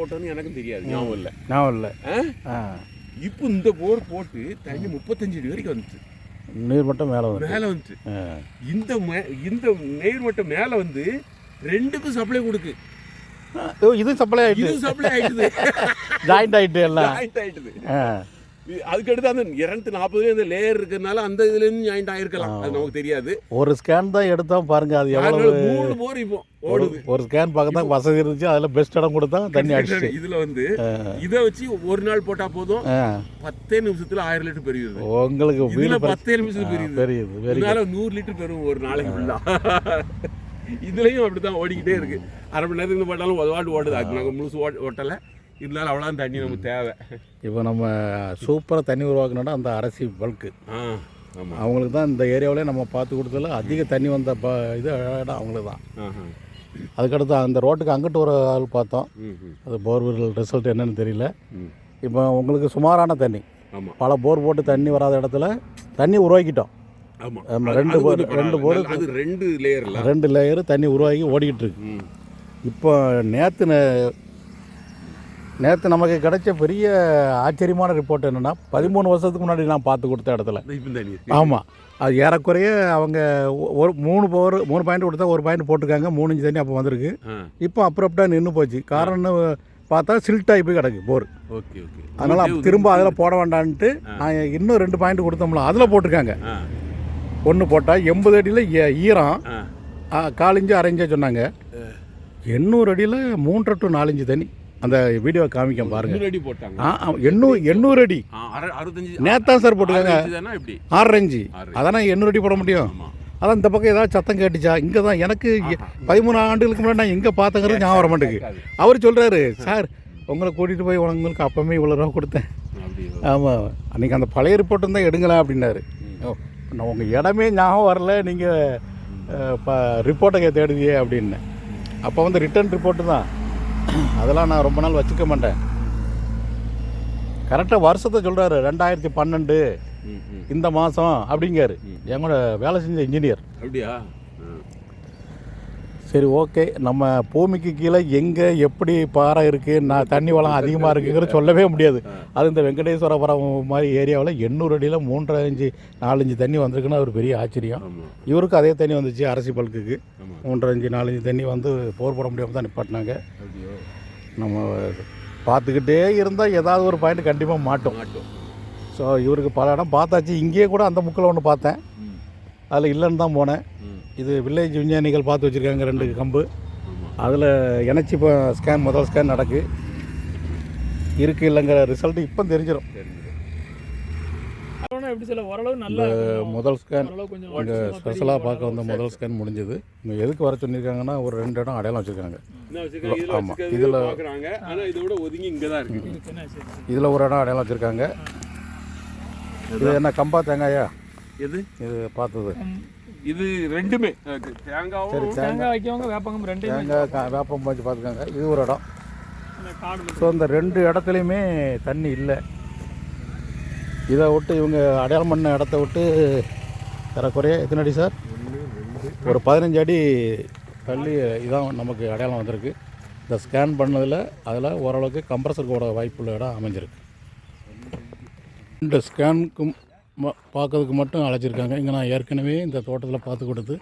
போட்டோன்னு எனக்கும் தெரியாது. ஞாபகம் இல்லை. ஞாபகம் இல்லை. இப்போ இந்த போர் போட்டு தண்ணி முப்பத்தஞ்சு அடி வரைக்கும் வந்துச்சு. நீர் மட்டும் மேலே வந்து. மேலே வந்துச்சு. இந்த இந்த நீர்மட்டம் மேலே வந்து ரெண்டுக்கும் சப்ளை கொடுக்கு. இது சப்ளை ஆகிட்டு இது சப்ளை ஆயிடுது ஜாயிண்ட் ஆகிட்டு எல்லாம். ஜாயிண்ட் ஆயிடுது ஆ. இது- அதுக்கடுத்து அந்த இரநூத்தி நாற்பதுலேயே அந்த லேயர் இருக்கிறதுனால அந்த இதுலேருந்து ஜாயிண்ட் ஆயிருக்கலாம். அது நமக்கு தெரியாது. ஒரு ஸ்கேன் தான் எடுத்தோம் பாருங்க அது எவ்வளவு? மூணு போர் இப்போ. ஒரு ஒரு ஸ்கேன் பார்க்க தான் வசதி இருந்துச்சு அதில் பெஸ்ட் இடம் கொடுத்தா தண்ணி அடிச்சிட்டு. இதுல வந்து இதை வச்சு ஒரு நாள் போட்டா போதும். பத்தே நிமிஷத்துல ஆயிரம் லிட்டர் பெரியுது. உங்களுக்கு இதுல பத்தே நிமிஷத்துல பெரியுது. பெரியுது இதனால நூறு லிட்டர் பெறும் ஒரு நாளைக்கு ஃபுல்லா இதுலயும் அப்படிதான் ஓடிக்கிட்டே இருக்கு. அரை மணி நேரத்துக்கு போட்டாலும் ஒரு வாட்டு ஓடுது. அது நாங்கள் முழுசு ஓட்ட ஓட்டலை. இருந்தாலும் அவ்வளோ தண்ணி நமக்கு தேவை. இப்போ நம்ம சூப்பராக தண்ணி உருவாக்கணும்னா அந்த அரசி பல்க்கு அவங்களுக்கு தான் இந்த ஏரியாவிலே நம்ம பார்த்து கொடுத்ததில் அதிக தண்ணி வந்த ப இது இடம் அவங்களுக்கு தான். அதுக்கடுத்து அந்த ரோட்டுக்கு அங்கிட்டு ஒரு ஆள் பார்த்தோம். அது போர்வெல் ரிசல்ட் என்னன்னு தெரியல. இப்போ உங்களுக்கு சுமாரான தண்ணி. பல போர் போட்டு தண்ணி வராத இடத்துல தண்ணி உருவாக்கிட்டோம். ரெண்டு போர் ரெண்டு. போர் ரெண்டு லேயர்ல ரெண்டு லேயர் தண்ணி உருவாகி ஓடிக்கிட்டு இருக்கு. இப்போ நேற்று நேற்று நமக்கு கிடைச்ச பெரிய ஆச்சரியமான ரிப்போர்ட் என்னென்னா பதிமூணு வருஷத்துக்கு முன்னாடி நான் பார்த்து கொடுத்த இடத்துல. ஆமாம் அது ஏறக்குறைய அவங்க ஒரு மூணு பவர் மூணு பாயிண்ட் கொடுத்தா ஒரு பாயிண்ட் போட்டிருக்காங்க மூணு இன்ச்சு தண்ணி அப்போ வந்திருக்கு. இப்போ அப்புறப்பட்டா நின்று போச்சு. காரணம்னு பார்த்தா சில்ட்டாகி போய் கிடக்கு போர் ஓகே ஓகே. அதனால் திரும்ப அதில் போட வேண்டான்ட்டு நான் இன்னும் ரெண்டு பாயிண்ட் கொடுத்தோம்ல அதில் போட்டிருக்காங்க. ஒன்று போட்டால் எண்பது அடியில் ஈரம். காலிஞ்சு அரைஞ்சா சொன்னாங்க. எண்ணூறு அடியில் மூன்றரை டு நாலஞ்சு தண்ணி. அந்த வீடியோ காமிக்க பாருங்க. அடி போட்டாங்க. எண்ணூறு எண்ணூறு அடி. அறுபத்தஞ்சு நேத்தான் சார் போட்டுருக்காங்க ஆறு இன்ச்சு தானா எப்படி ஆறு அஞ்சு ஆறு. அதானே எண்ணூறு அடி போட முடியும். அதான் இந்த பக்கம் ஏதாவது சத்தம் கேட்டுச்சா? இங்கே தான் எனக்கு பதிமூணு ஆண்டுகளுக்கு முன்னாடி நான் எங்கே பார்த்தங்கிறது ஞாபகம் வர மாட்டேங்குது. அவர் சொல்கிறாரு சார் உங்களை கூட்டிகிட்டு போய் உங்களுக்கு அப்பவுமே இவ்வளோ ரூபா கொடுத்தேன். ஆமாம் அன்றைக்கி அந்த பழைய ரிப்போர்ட் தான் எடுங்களேன் அப்படின்னாரு. நான் உங்கள் இடமே ஞாபகம் வரல. நீங்கள் இப்போ ரிப்போர்ட்டை தேடுதியே அப்படின்னு. அப்போ வந்து ரிட்டர்ன் ரிப்போர்ட்டு தான். அதெல்லாம் நான் ரொம்ப நாள் வச்சுக்க மாட்டேன் கரெக்டாக வருஷத்தை சொல்கிறாரு ரெண்டாயிரத்தி பன்னெண்டு. இந்த மாதம் அப்படிங்காரு என் கூட வேலை செஞ்ச இன்ஜினியர் அப்படியா. சரி ஓகே. நம்ம பூமிக்கு கீழே எங்கே எப்படி பாறை இருக்குது நான் தண்ணி வளம் அதிகமாக இருக்குங்கிறது சொல்லவே முடியாது. அது இந்த வெங்கடேஸ்வரபுரம் மாதிரி ஏரியாவில் எண்ணூறு அடியில் மூன்றரை அஞ்சு நாலஞ்சு தண்ணி வந்திருக்குன்னா ஒரு பெரிய ஆச்சரியம். இவருக்கு அதே தண்ணி வந்துச்சு அரசி பல்க்குக்கு. ஆமா. மூன்றரை அஞ்சு நாலஞ்சு தண்ணி வந்து போர் போட முடியாமல் தான் நிப்பாட்டினாங்க. நம்ம பார்த்துக்கிட்டே இருந்தால் ஏதாவது ஒரு பாயிண்ட் கண்டிப்பாக மாட்டோம். ஸோ இவருக்கு பல இடம் பார்த்தாச்சு. இங்கேயே கூட அந்த முக்கில் ஒன்று பார்த்தேன். அதில் இல்லைன்னு தான் போனேன். இது வில்லேஜ் விஞ்ஞானிகள் பார்த்து வச்சுருக்காங்க ரெண்டு கம்பு. அதில் இணைச்சி இப்போ ஸ்கேன் முதல் ஸ்கேன் நடக்கு. இருக்கு இல்லைங்கிற ரிசல்ட் இப்போ தெரிஞ்சிடும் நல்லா முதல் ஸ்கேன் இங்கே ஸ்பெஷலாக பார்க்க வந்த முதல் ஸ்கேன் முடிஞ்சது. இங்கே எதுக்கு வர சொல்லியிருக்காங்கன்னா ஒரு ரெண்டு இடம் அடையாளம் வச்சுருக்காங்க. வச்சிருக்காங்க? இதுல இதுல- ஒரு இடம் அடையாளம் வச்சுருக்காங்க. இது என்ன கம்பா தேங்காயா? எது? இது பார்த்தது. இது ரெண்டுமே. தேங்காவும் தேங்காய் வைக்கவங்க வேப்பங்கம் ரெண்டையும் தேங்காய் வேப்பம் வச்சு பார்த்துக்காங்க. இது ஒரு இடம். ஸோ இந்த ரெண்டு இடத்துலையுமே தண்ணி இல்லை. இதை விட்டு இவங்க அடையாளம் பண்ண இடத்த விட்டு தரக்குறைய எத்தனை அடி சார்? ஒரு பதினஞ்சு அடி தள்ளி இதான் நமக்கு அடையாளம் வந்திருக்கு. இந்த ஸ்கேன் பண்ணதில் அதில் ஓரளவுக்கு கம்ப்ரஸர் கூட வாய்ப்புள்ள இடம் அமைஞ்சிருக்கு. இந்த ஸ்கேனுக்கு ம- பார்க்கறதுக்கு மட்டும் அழைச்சிருக்காங்க. இங்கே நான் ஏற்கனவே இந்த தோட்டத்தில் பார்த்து கொடுத்து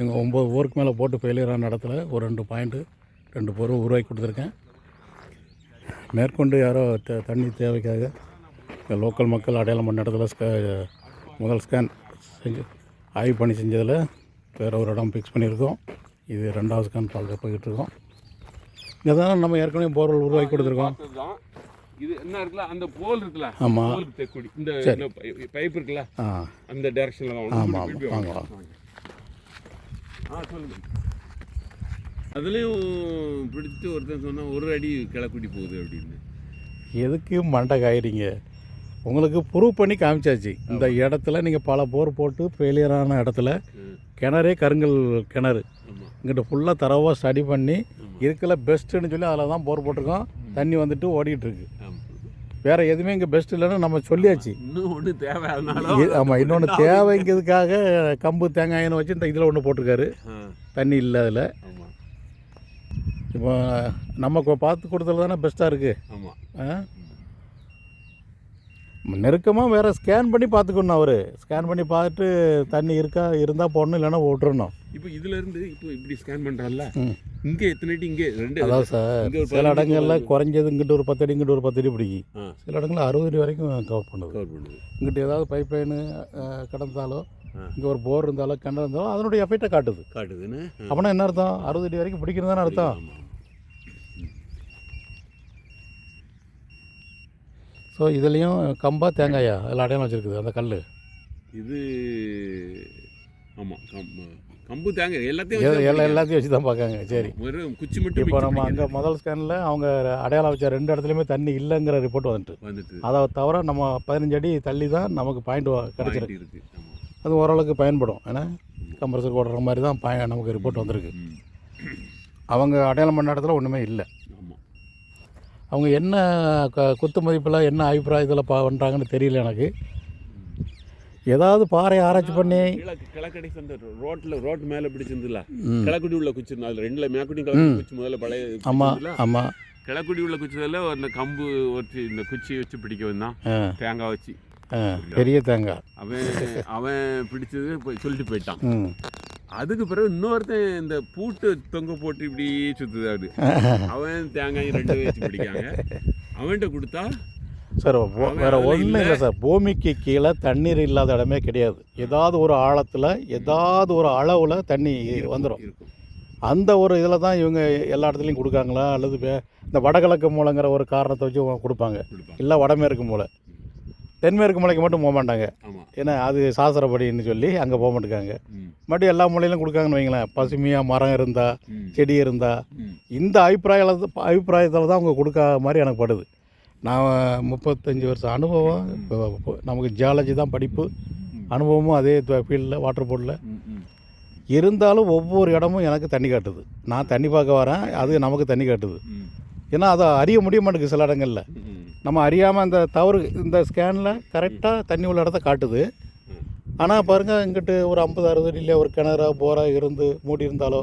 இங்கே ஒம்பது ஊருக்கு மேலே போட்டு ஃபெயிலியரான இடத்துல ஒரு ரெண்டு பாயிண்ட்டு ரெண்டு பொருள் உருவாக்கி கொடுத்துருக்கேன். மேற்கொண்டு யாரோ த தண்ணி தேவைக்காக இங்கே லோக்கல் மக்கள் அடையாளம் பண்ண இடத்துல ஸ்கே முதல் ஸ்கேன் செஞ்சு ஆய்வு பண்ணி செஞ்சதில் வேறு ஒரு இடம் ஃபிக்ஸ் பண்ணியிருக்கோம். இது ரெண்டாவது ஸ்கேன் பார்க்க போய்கிட்டு இருக்கோம் இங்கே தான் நம்ம ஏற்கனவே போர்வெல் உருவாக்கி கொடுத்துருக்கோம். இது என்ன இருக்குல்ல அந்த போல் இருக்குல்ல போலுக்கு தெற்குடி இந்த. பைப் இருக்குல்ல அந்த டைரக்ஷனில் தான் ஆமா, வாங்க. ஆ சொல்லுங்க. அதுலேயும் பிடிச்சிட்டு ஒருத்தன் சொன்னா ஒரு அடி கிளக்குடி போகுது அப்படின்னு. எதுக்கு மண்டை காயிறீங்க? உங்களுக்கு ப்ரூவ் பண்ணி காமிச்சாச்சு. இந்த இடத்துல நீங்கள் பல போர் போட்டு ஃபெயிலியரான இடத்துல. கிணறே கருங்கல் கிணறு. இங்கிட்ட ஃபுல்லாக தரவாக ஸ்டடி பண்ணி ஆமா. இருக்கல பெஸ்ட்டுன்னு சொல்லி அதில் தான் போர் போட்டிருக்கோம் தண்ணி வந்துட்டு ஓடிட்டு இருக்கு. ஆமாம் வேற எதுவுமே இங்கே பெஸ்ட் இல்லைன்னு நம்ம சொல்லியாச்சு. இன்னும் ஒன்று தேவை அதனால ஆமாம் இன்னொன்று தேவைங்கிறதுக்காக கம்பு தேங்காயின்னு வச்சு இந்த இதில் ஒன்று போட்டிருக்காரு. ஆ. தண்ணி இல்லை அதில். ஆமாம் இப்போ நம்ம பார்த்து கொடுத்தது தானே பெஸ்ட்டாக இருக்குது ஆமா. நெருக்கமாக வேறு ஸ்கேன் பண்ணி பார்த்துக்கணும் அவர். ஸ்கேன் பண்ணி பார்த்துட்டு தண்ணி இருக்கா இருந்தால் போடணும் இல்லைன்னா விட்டுறணும். இப்போ இதுல இருந்து இப்போ இப்படி ஸ்கேன் பண்றான்ல ம். இங்க எத்தனை அடி இங்க ரெண்டு அதாவது சார். சில இடங்கள்ல. குறைஞ்சது இங்கிட்டு ஒரு பத்து அடி இங்கிட்டு ஒரு பத்து அடி பிடிக்கும். ஆ. சில இடங்களில் அறுபது அடி வரைக்கும் கவர் பண்ணுது. கவர் பண்ணுது. இங்கிட்டு ஏதாவது பைப் லைனு கிடந்தாலோ. இங்கே ஒரு போர் இருந்தாலோ கிணறு இருந்தாலோ அதனுடைய எஃபெக்டை காட்டுது. காட்டுதுன்னு. அப்படின்னா என்ன அர்த்தம்? அறுபது அடி வரைக்கும் பிடிக்கிறது தானே அர்த்தம் ஆமா, ஆமா. ஸோ இதுலேயும் கம்பா தேங்காயா அதில் அடையாளம் வச்சுருக்குது அந்த கல் இது ஆமா கம்பு கம்பு தாங்க எல்லாத்தையும் தான் எல்லாத்தையும் வச்சு தான் பார்க்காங்க சரி. குச்சி மட்டும் இப்போ நம்ம அங்கே. முதல் ஸ்கேனில் அவங்க அடையாளம் வச்ச ரெண்டு இடத்துலையுமே தண்ணி இல்லைங்கிற ரிப்போர்ட் வந்துட்டு. வந்துட்டு. அதை தவிர நம்ம பதினஞ்சு அடி தள்ளி தான் நமக்கு பாயிண்ட் கிடச்சிருக்கு. அது ஓரளவுக்கு பயன்படும் ஏன்னா கம்ப்ரஸர் ஓடுற மாதிரி தான் பய நமக்கு ரிப்போர்ட் வந்திருக்கு. அவங்க அடையாளம் பண்ண இடத்துல ஒன்றுமே இல்லை. அவங்க என்ன க குத்து மதிப்பில் என்ன அபிப்பிராயத்தில் பா பண்ணுறாங்கன்னு தெரியல எனக்கு. ஏதாவது பாறை ஆராய்ச்சி பண்ணி கிழக்கு கிழக்கடி அந்த ரோட்ல ரோட் மேல பிடிச்சிருந்துல. கிழக்குடி உள்ள குச்சி அதுல ரெண்டுல மேக்குடி கிழக்குடி குச்சி முதல்ல பழைய ஆமாம் ஆமாம் கிழக்குடி உள்ள குச்சில அந்த கம்பு வச்சு இந்த குச்சி வச்சு பிடிக்க வந்தான். தேங்காய் வச்சு. பெரிய தேங்காய். அவன் அவன் பிடிச்சது போய் சொல்லிட்டு போயிட்டான். அதுக்கு பிறகு இன்னொருத்தன் இந்த பூட்டு தொங்க போட்டு இப்படி சுத்துதாடு அவன் தேங்காய் ரெண்டு வச்சு பிடிக்காங்க. அவன்கிட்ட கொடுத்தா சார் வேற ஒன்றும் இல்லை. சார். பூமிக்கு கீழே தண்ணீர் இல்லாத இடமே கிடையாது. ஏதாவது ஒரு ஆழத்தில் ஏதாவது ஒரு அளவில் தண்ணி வந்துடும் அந்த ஒரு இதில் தான் இவங்க எல்லா இடத்துலையும் கொடுக்காங்களா? அல்லது இந்த வடகிழக்கு மூலைங்கிற ஒரு காரணத்தை வச்சு கொடுப்பாங்க. இல்லை வடமேற்கு மூலை. தென்மேற்கு மூலைக்கு மட்டும் போக மாட்டாங்க. ஏன்னா அது சாஸ்திரப்படின்னு சொல்லி அங்கே போக மாட்டேங்காங்க ம், மட்டும் எல்லா மூலையிலும் கொடுக்காங்கன்னு வைங்களேன். பசுமையாக மரம் இருந்தா ம், செடி இருந்தா ம். இந்த அபிப்பிராயத்தில் அபிப்பிராயத்தில் தான் அவங்க கொடுக்க மாதிரி எனக்கு படுது. நான் முப்பத்தஞ்சு வருஷம் அனுபவம் இப்போ நமக்கு ஜியாலஜி தான் படிப்பு. அனுபவமும் அதே ஃபீல்டில் வாட்டர் போர்டில். இருந்தாலும் ஒவ்வொரு இடமும் எனக்கு தண்ணி காட்டுது. நான் தண்ணி பார்க்க வரேன் அது நமக்கு தண்ணி காட்டுது. ஏன்னா அதை அறிய முடிய மாட்டேங்குது சில இடங்களில். நம்ம அறியாமல் அந்த தவறு இந்த ஸ்கேனில் கரெக்டாக தண்ணி உள்ள இடத்த காட்டுது. ஆனால் பாருங்கள் இங்கிட்டு ஒரு ஐம்பது அறுபது இல்லை ஒரு கிணறா போரா இருந்து மூடி இருந்தாலோ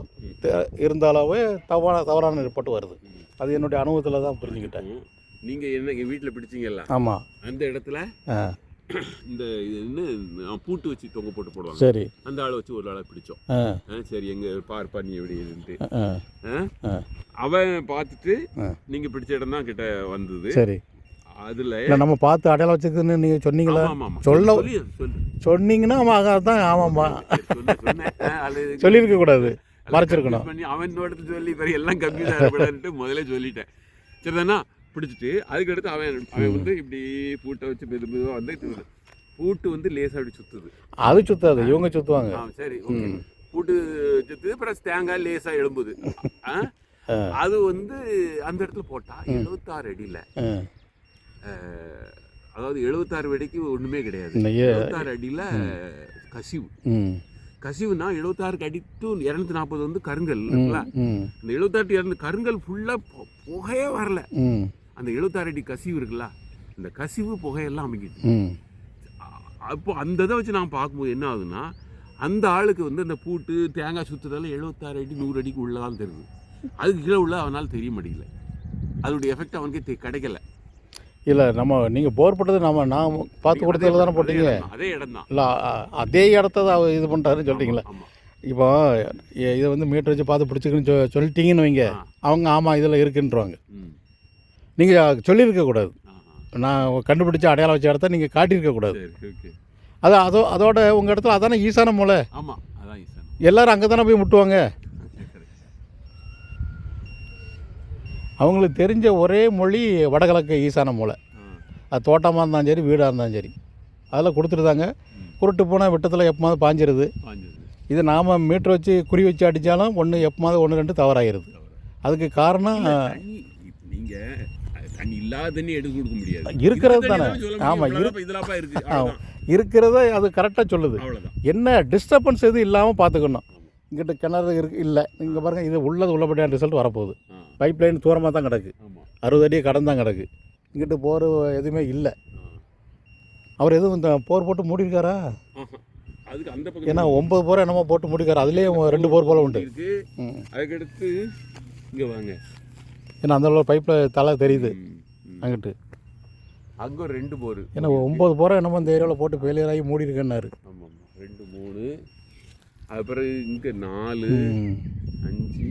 இருந்தாலோவே தவறான தவறான ரிப்போர்ட் வருது. அது என்னுடைய அனுபவத்தில் தான் புரிஞ்சுக்கிட்டேன். ம். நீங்க என்ன வீட்டுல பிடிச்சீங்கல்ல ஆமாம் அந்த இடத்துல இந்த இது என்ன பூட்டு வச்சு தொங்க போட்டு போடுவாங்க. சரி. அந்த ஆளை வச்சு ஒரு ஆளை பிடிச்சோம். சரி எங்க பார் பண்ணி எப்படி? ஆ. அவன் பார்த்துட்டு ஆ. நீங்க பிடிச்ச இடம் தான் கிட்ட வந்தது. சரி. அதுல நம்ம பார்த்து அடையாளம் வச்சுக்குன்னு நீங்கள் சொன்னீங்களா. சொல்ல- சொன்னீங்கன்னா ஆமாம் அதான் ஆமாம்மா. சொல்லியிருக்க கூடாது. மறைச்சிருக்கணும். பண்ணி அவன் இடத்துல சொல்லி பிறகு எல்லாம் கம்ப்யூஸ் ஆகக்கூடாதுன்ட்டு முதல்ல சொல்லிட்டேன். சரிதானா? பிடிச்சிட்டு அதுக்கடுத்து அவன் அவன் வந்து இப்படி பூட்டை வச்சு மெது மெதுவாக வந்து பூட்டு வந்து லேசாக அப்படி சுத்துது. அது சுத்தாது இவங்க சுற்றுவாங்க சரி ஓகே. பூட்டு சுத்துது அப்புறம் தேங்காய் லேசா எழும்புது. அது வந்து அந்த இடத்துல போட்டா எழுபத்தாறு அடியில் அதாவது எழுபத்தாறு அடிக்கு ஒண்ணுமே கிடையாது. எழுபத்தாறு அடியில கசிவு. கசிவுனா எழுபத்தாறு அடி டு இரநூத்தி நாற்பது வந்து கருங்கல் இந்த எழுபத்தாறு இரண்டு கருங்கல் ஃபுல்லா புகையே வரல. அந்த எழுபத்தாறு அடி கசிவு இருக்குல்ல? இந்த கசிவு புகையெல்லாம் அமைக்கிட்டு அப்போ அந்த இதை வச்சு நான் பார்க்கும்போது என்ன ஆகுதுன்னா அந்த ஆளுக்கு வந்து அந்த பூட்டு தேங்காய் சுத்துறதால எழுபத்தாறு அடி நூறு அடிக்கு உள்ளதான் தெரியுது. அதுக்கு கீழே உள்ள அவனால் தெரிய முடியல அதோடைய எஃபெக்ட் அவனுக்கு கிடைக்கல. இல்லை நம்ம நீங்கள் போர் போட்டது நம்ம நான் பார்த்து கொடுத்ததில் தானே போட்டீங்க? அதே இடம் தான் இல்லை அதே இடத்த தான் இது பண்ணிட்டாருன்னு சொல்லிட்டீங்களா. ஆமா. இப்போ இதை வந்து மீட்டர் வச்சு பார்த்து பிடிச்சிக்கன்னு சொ சொல்லிட்டீங்கன்னு வைங்க. அவங்க ஆமாம் இதில் இருக்குன்றாங்க ம். நீங்கள் சொல்லியிருக்க கூடாது. ஆஹா. நான் கண்டுபிடிச்ச அடையாளம் வச்ச இடத்த நீங்கள் காட்டியிருக்க கூடாது. சரி ஓகே. அது அதோ அதோட உங்கள் இடத்துல அதானே ஈசான மூலை ஆமா அதான் ஈசானம் எல்லாரும் அங்கே தானே போய் முட்டுவாங்க? அவங்களுக்கு தெரிஞ்ச ஒரே மொழி வடகிழக்கு ஈசான மூலை ஆ. அது தோட்டமாக இருந்தாலும் சரி வீடாக இருந்தாலும் சரி. அதில் கொடுத்துருந்தாங்க குருட்டு போனால் விட்டத்தில் எப்போமாவது பாஞ்சிருது. இது நாம் மீட்டர் வச்சு குறி வச்சு அடித்தாலும் ஒன்று எப்போமாவது ஒன்று ரெண்டு தவறாயிருது. அதுக்கு காரணம் தண்ணி நீங்க அஹ், தண்ணி இல்லாத தண்ணி எடுத்து கொடுக்க முடியாது. இருக்கிறது இருக்கிற தானே. தண்ணி சொல்ல முடியும். ஆமா, இவ்வளவுதான் இதெல்லாப்பா இருக்கு. இருக்கிறத அது கரெக்டாக சொல்லுது. என்ன டிஸ்டர்பன்ஸ் எதுவும் இல்லாமல் பார்த்துக்கணும் இங்கிட்ட கிணறு இருக்கு இல்லை. இங்கே பாருங்கள் இது உள்ளது உள்ளபடியான ரிசல்ட் வரப்போகுது. பைப் லைன் தூரமாக தான் கிடக்கு. அறுபது அடி கடன் தான் கிடக்கு. இங்கிட்டு போர் எதுவுமே இல்லை. அவர் எதுவும் இந்த போர் போட்டு பக்கம் ஏன்னா ஒன்பது போர் என்னமோ போட்டு மூடிருக்காரு அதுலேயே ரெண்டு போர் போல் உண்டு. அதுக்கடுத்து இங்கே வாங்க. ஏன்னா அந்த பைப்பில் தலை தெரியுது. அங்கிட்டு. அங்கே ரெண்டு போர். ஏன்னா ஒம்பது போகிற என்னமோ இந்த ஏரியாவில் போட்டு ஃபெயிலியர் ஆகி மூடி இருக்கேன்னாரு ஆமாம் ரெண்டு மூணு. அப்புறம் இங்கே நாலு. அஞ்சு.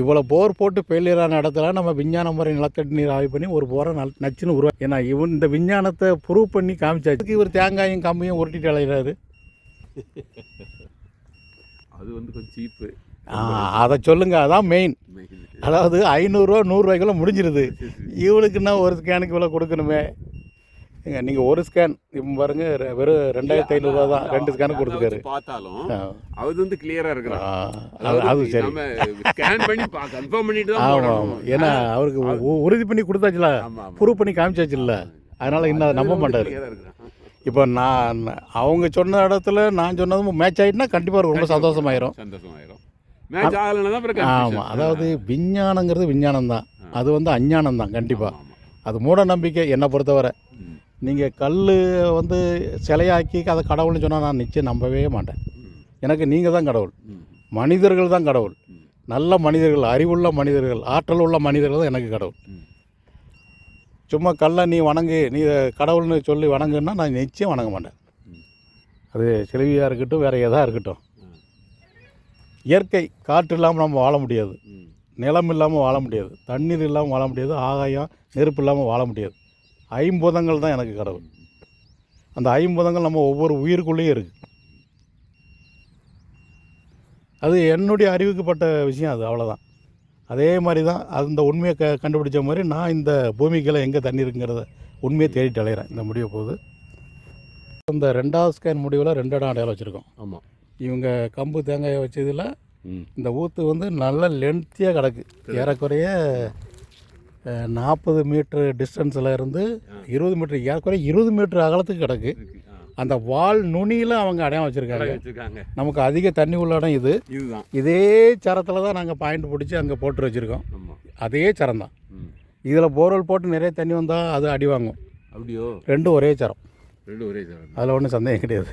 இவ்வளோ போர் போட்டு ஃபெயிலியரான இடத்துல நம்ம விஞ்ஞான முறை நிலத்தடி நீர் ஆய்வு பண்ணி ஒரு போரை நல் நச்சுன்னு உருவா ஏன்னா இவன் இந்த விஞ்ஞானத்தை ப்ரூவ் பண்ணி காமிச்சாச்சு. இவர் தேங்காயும் கம்பியும் உருட்டிட்டு அலைகிறாரு அது வந்து கொஞ்சம் சீப்பு அதை சொல்லுங்க அதான் மெயின் அதாவது ஐநூறுரூவா நூறுரூவாய்க்குள்ள முடிஞ்சிருது. இவனுக்குன்னா ஒரு ஸ்கேனுக்கு இவ்வளோ கொடுக்கணுமே? ஏங்க நீங்கள் ஒரு ஸ்கேன் இப்போ பாருங்க வெறும் ரெண்டாயிரத்தி ஐநூறுரூவா தான் ரெண்டு ஸ்கேனுக்கு கொடுத்துருக்காரு. பார்த்தாலும். அது வந்து கிளியரா இருக்கிறான் அது சரி. ஸ்கேன் பண்ணி கன்ஃபார்ம் பண்ணிட்டு ஆமாம் ஏன்னா அவருக்கு உறுதி பண்ணி கொடுத்தாச்சுல ப்ரூவ் பண்ணி காமிச்சாச்சுல்ல அதனால் இன்னும் நம்ப மாட்டார். இப்போ நான் அவங்க சொன்ன இடத்துல நான் சொன்னதும் மேட்ச் ஆகிட்டுனா கண்டிப்பாக ரொம்ப சந்தோஷமாயிரும். மேட்ச் ஆகலைன்னா. ஆமாம் அதாவது விஞ்ஞானங்கிறது விஞ்ஞானம் தான் அது வந்து அஞ்ஞானம் தான் கண்டிப்பாக. அது மூட நம்பிக்கை என்னை பொறுத்தவரை. நீங்கள் கல் வந்து சிலையாக்கி அதை கடவுள்னு சொன்னால் நான் நிச்சயம் நம்பவே மாட்டேன். எனக்கு நீங்கள் தான் கடவுள். மனிதர்கள் தான் கடவுள். நல்ல மனிதர்கள் அறிவுள்ள மனிதர்கள் ஆற்றல் உள்ள மனிதர்கள் தான் எனக்கு கடவுள். சும்மா கல்லை நீ வணங்கு நீ கடவுள்னு சொல்லி வணங்குன்னா நான் நிச்சயம் வணங்க மாட்டேன். அது செலவியாக இருக்கட்டும் வேறு எதாக இருக்கட்டும். இயற்கை காற்று இல்லாமல் நம்ம வாழ முடியாது. நிலம் இல்லாமல் வாழ முடியாது. தண்ணீர் இல்லாமல் வாழ முடியாது. ஆகாயம் நெருப்பு இல்லாமல் வாழ முடியாது. ஐம்பூதங்கள் தான் எனக்கு கடவுள். அந்த ஐம்பூதங்கள் நம்ம ஒவ்வொரு உயிருக்குள்ளேயும் இருக்குது அது என்னுடைய அறிவுக்குப்பட்ட விஷயம் அது அவ்வளோதான் அதே மாதிரி தான் அந்த உண்மையை க கண்டுபிடிச்ச மாதிரி நான் இந்த பூமிக்குள்ள எங்கே தண்ணி இருக்குங்கிறத உண்மையை தேடிட்டு அலையிறேன். இந்த முடிவை போகுது. இந்த ரெண்டாவது ஸ்கேன் முடிவில் ரெண்டு இடம் அடையாளம் வச்சுருக்கோம். ஆமா. இவங்க கம்பு தேங்காயை வச்சதில். இந்த ஊற்று வந்து நல்ல லென்த்தியாக கிடக்கு. ஏறக்குறைய நாற்பது மீட்ரு டிஸ்டன்ஸில் இருந்து இருபது மீட்டர் ஏறக்குறைய இருபது மீட்டர் அகலத்துக்கு கிடக்கு. அந்த வால் நுனியில் அவங்க அடையாளம் வச்சுருக்காங்க. நமக்கு அதிக தண்ணி உள்ள இடம் இது. இதுதான். இதே சரத்தில் தான் நாங்கள் பாயிண்ட் பிடிச்சி அங்கே போட்டு வச்சுருக்கோம். அதே சரம் தான். இதில் போர்வெல் போட்டு நிறைய தண்ணி வந்தால் அது அடி வாங்கும். அப்படியோ? ரெண்டும் ஒரே சரம். ரெண்டு ஒரே சார் அதில் ஒன்றும் சந்தேகம் கிடையாது.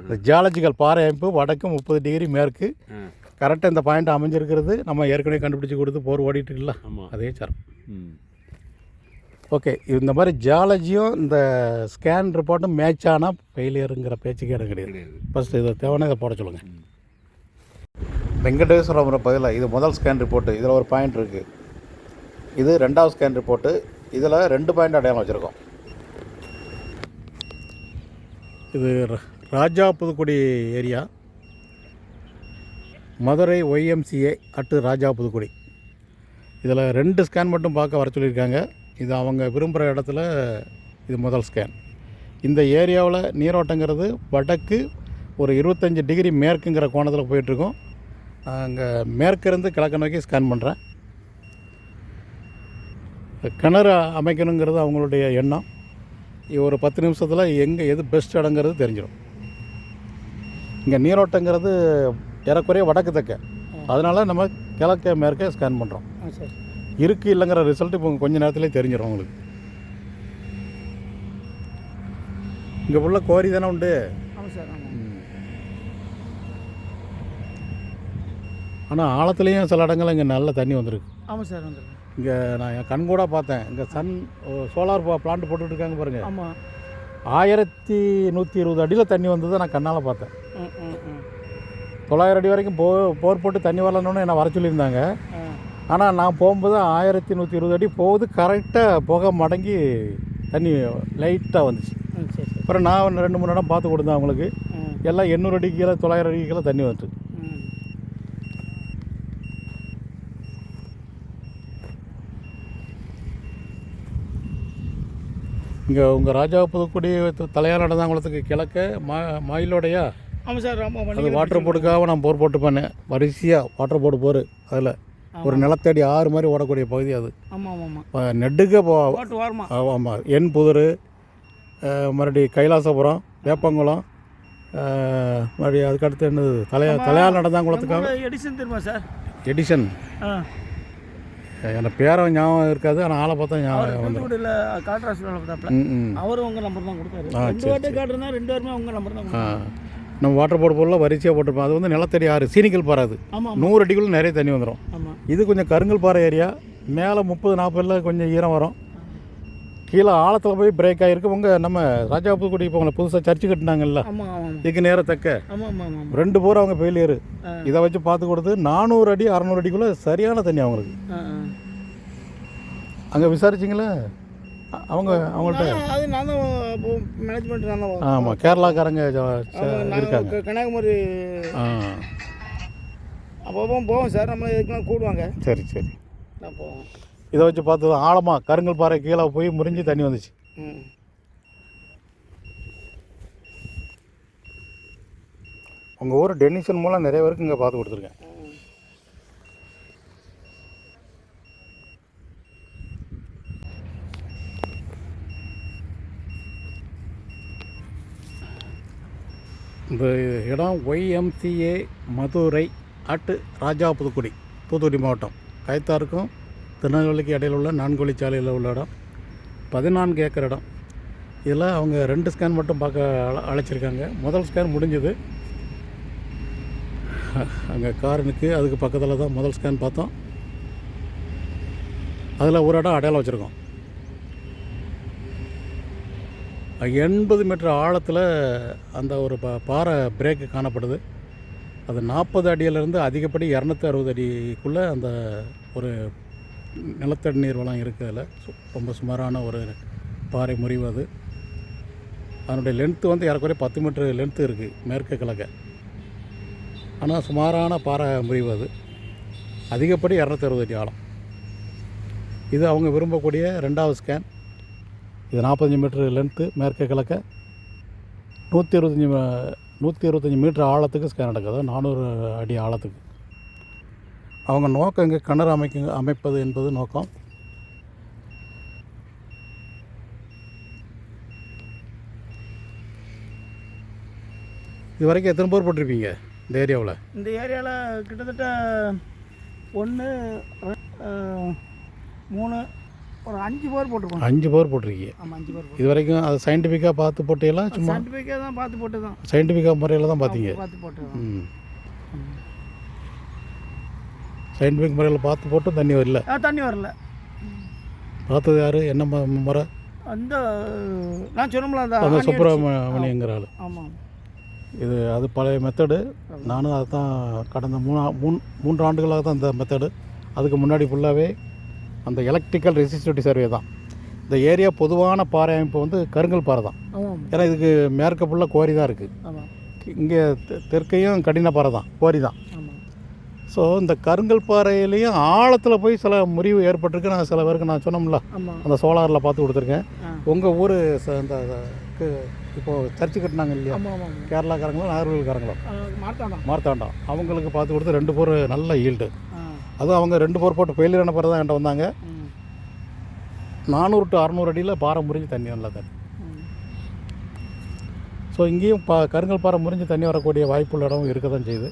இந்த ஜியாலஜிக்கல் பாறை அமைப்பு வடக்கு முப்பது டிகிரி மேற்கு. கரெக்டாக இந்த பாயிண்ட் அமைஞ்சிருக்கிறது. நம்ம ஏற்கனவே கண்டுபிடிச்சி கொடுத்து போர் ஓடிட்டு இருக்குல்ல? ஆமா. அதே சரம் ம். ஓகே இந்த மாதிரி ஜியாலஜியும் இந்த ஸ்கேன் ரிப்போர்ட்டும் மேட்ச் ஆனால் ஃபெயிலியருங்கிற பேச்சுக்கே எனக்கு கிடையாது. ஃபஸ்ட்டு இதை தேவைன்னா இதை போட சொல்லுங்கள். வெங்கடேஸ்வரம் பதிலாக இது முதல் ஸ்கேன் ரிப்போர்ட்டு இதில் ஒரு பாயிண்ட் இருக்குது இது ரெண்டாவது ஸ்கேன் ரிப்போர்ட்டு இதில் ரெண்டு பாயிண்ட் அடையாளம் வச்சுருக்கோம். இது ர- Raja Puthukkudi area. Madurai YMCA at Raja Puthukkudi. இதில் ரெண்டு ஸ்கேன் மட்டும் பார்க்க வர சொல்லியிருக்காங்க. இது அவங்க விரும்புகிற இடத்துல இது முதல் ஸ்கேன் இந்த ஏரியாவில் நீரோட்டங்கிறது வடக்கு ஒரு இருபத்தஞ்சி டிகிரி மேற்குங்கிற கோணத்தில் போயிட்டுருக்கோம். அங்கே மேற்கிருந்து கிழக்கு நோக்கி ஸ்கேன் பண்ணுறேன் கிணறு அமைக்கணுங்கிறது அவங்களுடைய எண்ணம். ஒரு பத்து நிமிஷத்தில் எங்கே எது பெஸ்ட் இடங்கிறது தெரிஞ்சிடும். இங்கே நீரோட்டங்கிறது ஏறக்குறைய வடக்கு தெற்க. அதனால் நம்ம கிழக்க மேற்க ஸ்கேன் பண்ணுறோம் இருக்குது இல்லைங்கிற ரிசல்ட் இப்போ கொஞ்ச நேரத்துலேயே தெரிஞ்சிடும் உங்களுக்கு. இங்கே ஃபுல்லாக கோரி தானே உண்டு? ஆனால் ஆழத்துலேயும் சில இடங்கள்ல இங்கே நல்ல தண்ணி வந்திருக்கு. ஆமாம் சார் வந்துருக்கேன் இங்கே நான் என் கண் கூட பார்த்தேன். இங்கே சன் சோலார் பிளான்ட் போட்டுட்டு இருக்காங்க பாருங்கள் ஆமாம் ஆயிரத்தி நூற்றி இருபது அடியில் தண்ணி வந்ததை நான் கண்ணால் பார்த்தேன். ம் ம் ம். தொள்ளாயிரம் அடி வரைக்கும் போ போர் போட்டு தண்ணி வரலன்னு என்னை வர சொல்லியிருந்தாங்க. ஆனால் நான் போகும்போது ஆயிரத்தி நூற்றி இருபது அடி போகுது கரெக்டாக புகை மடங்கி தண்ணி லைட்டாக வந்துச்சு. அப்புறம் நான் ரெண்டு மூணு இடம் பார்த்து கொடுத்தேன் அவங்களுக்கு. எல்லாம் எண்ணூறு அடிக்கு கீழே தொள்ளாயிரம் அடிக்கு கீழே தண்ணி வந்துட்டு இங்கே உங்கள் ராஜா புதுக்குடி தலையார் நடந்தாங்குளத்துக்கு கிழக்க மா மாயிலோடையா? ஆமாம் சார் ஆமாம் அது வாட்டர் போர்டுக்காக நான் போர் போட்டு பண்ணேன் வரிசையாக வாட்டர் போர்டு போர் அதில் ஒரு நிலத்தடி ஆறு மாதிரி ஓடக்கூடிய பகுதி அது. ஆமாம் ஆமாம் நெடுக்க போ வாரமா ஆமாம் என் புதூர் மறுபடியும் கைலாசபுரம் வேப்பங்குளம் மறுபடியும் அதுக்கடுத்து என்னது? தலையா தலையார் நடந்தாங்குளத்துக்காக எடிசன் தெரியுமா சார்? எடிஷன் ஆ. எனக்கு பேரும் ஞாபகம் இருக்காது. ஆனால் ஆளை பார்த்தா ஞாபகம் காட்ராஸ் அவரும் உங்கள் நம்பர் தான் கொடுத்தாரு. ரெண்டு வாட்டி காட்டுறதுனா ரெண்டு பேருமே உங்கள் நம்பர் தான் நம்ம வாட்டர் போர்டு போல வரிசையாக போட்டிருப்போம். அது வந்து நிலத்தடி ஆறு சீனிக்கல் பாறை அது. ஆமாம் நூறு அடிக்குள்ள நிறைய தண்ணி வந்துடும் இது கொஞ்சம் கருங்கல் பாறை ஏரியா மேலே முப்பது நாற்பதில் கொஞ்சம் ஈரம் வரும். கீழே ஆழத்தில் போய் பிரேக் ஆகிருக்கு உங்கள் நம்ம ராஜா புதுக்குடி இப்போ உங்களை புதுசாக சர்ச்சு கட்டினாங்கல்ல? இதுக்கு நேரம் தக்க. ரெண்டு போர் அவங்க ஃபெயிலியரு. இதை வச்சு பார்த்து கொடுத்து நானூறு அடி அறநூறு அடிக்குள்ளே சரியான தண்ணி அவங்களுக்கு. அங்கே விசாரிச்சிங்களா? அவங்க அவங்கள்ட்ட. அது நான் தான் மேனேஜ்மெண்ட் நான் தான் ஆமாம் கேரளாக்காரங்க இருக்காங்க. கன்னியாகுமரி. ஆ. அப்பப்போ போவோம் சார் நம்மளை இதுக்கெல்லாம் கூடுவாங்க. சரி சரி. நான் போவோம். இதை வச்சு பார்த்து ஆழமாக கருங்கல் பாறை கீழே போய் முறிஞ்சு தண்ணி வந்துச்சு. உங்கள் ஊர் டெனிஷன் மூலம் நிறைய பேருக்கு இங்கே பார்த்து கொடுத்துருக்கேன். இந்த இடம் ஒய்எம்சிஏ மதுரை அட்டு ராஜா புதுக்குடி தூத்துக்குடி மாவட்டம். கைத்தாருக்கும் திருநெல்வேலிக்கு இடையில் உள்ள நான்கு வழிச்சாலையில் உள்ள இடம். பதினான்கு ஏக்கர் இடம். இதில் அவங்க ரெண்டு ஸ்கேன் மட்டும் பார்க்க அழ அழைச்சிருக்காங்க. முதல் ஸ்கேன் முடிஞ்சது. அங்கே காரனுக்கு அதுக்கு பக்கத்தில் தான் முதல் ஸ்கேன் பார்த்தோம். அதில் ஒரு இடம் அடையாளம் வச்சுருக்கோம். எண்பது மீட்டர் ஆழத்தில் அந்த ஒரு பா பாறை பிரேக்கு காணப்படுது. அது நாற்பது அடியிலேருந்து அதிகப்படி இரநூத்தி அறுபது அடிக்குள்ளே அந்த ஒரு நிலத்தடி நீர் வளம் இருக்கிறதுல ரொம்ப சுமாரான ஒரு பாறை முறிவு அது. அதனுடைய லென்த்து வந்து ஏறக்குறைய பத்து மீட்டர் லென்த்து இருக்குது மேற்கு கிழக்க. ஆனால் சுமாரான பாறை முறிவு அது. அதிகப்படி இரநூத்தி அறுபது அடி ஆழம். இது அவங்க விரும்பக்கூடிய ரெண்டாவது ஸ்கேன் இது நாற்பத்தஞ்சு மீட்ரு லென்த்து மேற்கே கிழக்க. நூற்றி இருபத்தஞ்சி நூற்றி இருபத்தஞ்சி மீட்டர் ஆழத்துக்கு ஸ்கேன் நடக்குது. நானூறு அடி ஆழத்துக்கு. அவங்க நோக்கம் இங்கே கிணறு அமைக்க அமைப்பது என்பது நோக்கம். இது வரைக்கும் எத்தனை பேர் போட்டிருப்பீங்க இந்த ஏரியாவில்? இந்த ஏரியாவில் கிட்டத்தட்ட ஒன்று மூணு ஒரு அஞ்சு பேர் போட்டிருக்கோம். அஞ்சு பேர் போட்டிருக்கீங்க. ஆமாம் அஞ்சு பேர் இது வரைக்கும் அது சயின்டிஃபிக்காக பார்த்து போட்டீங்களா? சும்மா சர்டிஃபிகேட் தான் பார்த்து போட்டு தான் சயின்டிஃபிக்காக முறையில் தான் பார்த்தீங்க. பார்த்து போட்டு ம். சயின்டிஃபிக் முறையில் பார்த்து போட்டு தண்ணி வரல. தண்ணி வரல. பார்த்தது யார்? என்ன முறை? அந்த நான் சொன்னோம்ல அந்த அந்த சுப்பிரமணியங்கிற ஆள். ஆமாம் இது அது பழைய மெத்தடு நானும் அதை தான் கடந்த மூணா மூணு மூன்று ஆண்டுகளாக தான் இந்த மெத்தடு அதுக்கு முன்னாடி ஃபுல்லாகவே அந்த எலக்ட்ரிக்கல் ரெசிஸ்டிவிட்டி சர்வே தான். இந்த ஏரியா பொதுவான பாறை அமைப்பு வந்து கருங்கல் பாறை தான். ஏன்னா இதுக்கு மேற்க ஃபுல்லாக கோரி தான் இருக்குது இங்கே தெற்கையும் கடின பாறை தான் கோரி தான். ஸோ இந்த கருங்கல் பாறையிலையும் ஆழத்தில் போய் சில முறிவு ஏற்பட்டிருக்கு. நான் சில பேருக்கு நான் சொன்னோம்ல அந்த சோலாரில் பார்த்து கொடுத்துருக்கேன். உங்கள் ஊர் இந்த கு- இப்போ சர்ச்சு கட்டினாங்க இல்லையா? ஆமாம் ஆமாம் கேரளாக்காரங்களோ நாகர்கோவில்காரங்களோ மார்த்தாண்டம். மார்த்தாண்டம். அவங்களுக்கு பார்த்து கொடுத்து ரெண்டு போர் நல்ல ஈல்டு. அதுவும் அவங்க ரெண்டு போர் போட்டு ஃபெயிலியரான பிறகு தான் என்கிட்ட வந்தாங்க. நானூறு டு அறநூறு அடியில் பாறை முறிஞ்சு தண்ணி நல்லா தண்ணி ஸோ இங்கேயும் பா கருங்கல் பாறை முறிஞ்சு தண்ணி வரக்கூடிய வாய்ப்புள்ள இடம் இருக்க தான் செய்யுது.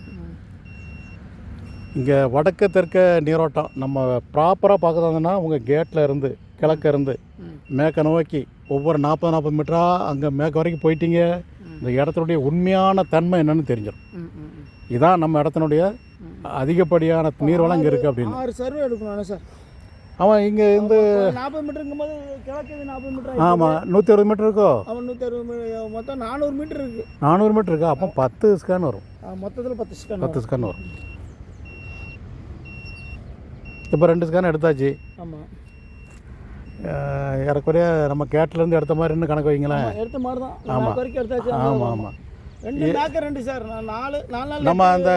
இங்கே வடக்கு தெற்க நீரோட்டம். நம்ம ப்ராப்பராக பார்க்குறதுனா உங்கள் கேட்டில் இருந்து கிழக்க இருந்து மேற்க நோக்கி ஒவ்வொரு நாற்பது நாற்பது மீட்டராக அங்கே மேற்க வரைக்கும் போயிட்டீங்க. இந்த இடத்துடைய உண்மையான தன்மை என்னன்னு தெரிஞ்சிடும் இதான் நம்ம இடத்தினுடைய அதிகப்படியான நீர்வளம் இங்கே இருக்குது அப்படின்னு. ஆறு சர்வே எடுக்கணும் சார். அவன் இங்கே இருந்து நாற்பது மீட்டருங்கும் போது கிழக்கு நாற்பது மீட்டர் ஆமாம் நூற்றி அறுபது மீட்டர் இருக்கோ? அவன் நூற்றி அறுபது மீ- மொத்தம் நானூறு மீட்டர் இருக்கு. நானூறு மீட்டர் இருக்கா? அப்போ பத்து ஸ்கேன் வரும். மொத்தத்தில் பத்து ஸ்கேன் பத்து ஸ்கேன் வரும். இப்போ ரெண்டு ஸ்கேன் எடுத்தாச்சு. ஆமாம் ஏறக்குறைய நம்ம கேட்டிலேருந்து எடுத்த மாதிரி இன்னும் கணக்கு வைங்களேன். எடுத்த மாதிரி தான். ஆமா. நாலு வரைக்கும் எடுத்தாச்சு. ஆமாம் ஆமாம் ரெண்டு மேக்க ரெண்டு சார். நான் நாலு நாலு நாள் நம்ம அந்த.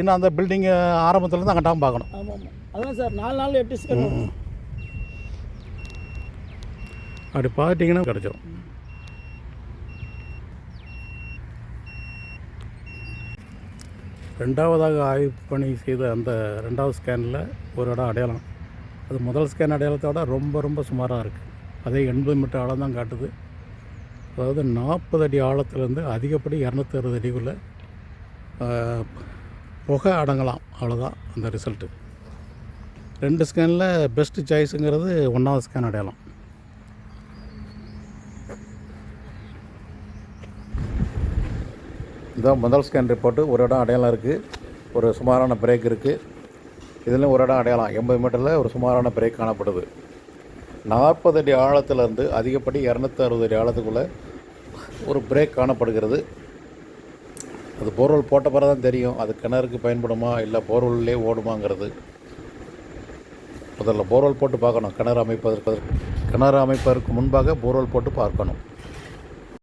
இன்னும் அந்த பில்டிங் ஆரம்பத்துலேருந்து கட்டாமல் பார்க்கணும். அதான் சார் நாலு நாள் எட்டு ஸ்கேன் வரும். அப்படி பார்த்துட்டிங்கன்னா கிடச்சிரும். ரெண்டாவதாக ஆய்வு பணி செய்த அந்த ரெண்டாவது ஸ்கேனில் ஒரு இடம் அடையாளம். அது முதல் ஸ்கேன் அடையாளத்தோட ரொம்ப ரொம்ப சுமாராக இருக்குது அதே எண்பது மீட்டர் ஆழம் தான் காட்டுது. அதாவது நாற்பது அடி ஆழத்துலேருந்து அதிகப்படி இரநூத்தி அறுபது அடிக்குள்ளே புகை அடங்கலாம். அவ்வளோதான் அந்த ரிசல்ட்டு ரெண்டு ஸ்கேனில் பெஸ்ட்டு சாய்ஸுங்கிறது ஒன்றாவது ஸ்கேன் அடையாளம். இதான் முதல் ஸ்கேன் ரிப்போர்ட்டு ஒரு இடம் அடையாளம் இருக்குது ஒரு சுமாரான பிரேக் இருக்குது இதுலேயும் ஒரு இடம் அடையாளம். எண்பது மீட்டரில் ஒரு சுமாரான பிரேக் காணப்படுது. நாற்பது அடி ஆழத்துலேருந்து அதிகப்படி இரநூத்தி அறுபது அடி ஆழத்துக்குள்ளே ஒரு பிரேக் காணப்படுகிறது. அது போர்வெல் போட்ட பிறகு தான் தெரியும். அது கிணறுக்கு பயன்படுமா இல்லை போர்வெல்லே ஓடுமாங்கிறது. முதல்ல போர்வெல் போட்டு பார்க்கணும். கிணறு அமைப்பதற்கு கிணறு அமைப்பதற்கு முன்பாக போர்வெல் போட்டு பார்க்கணும்.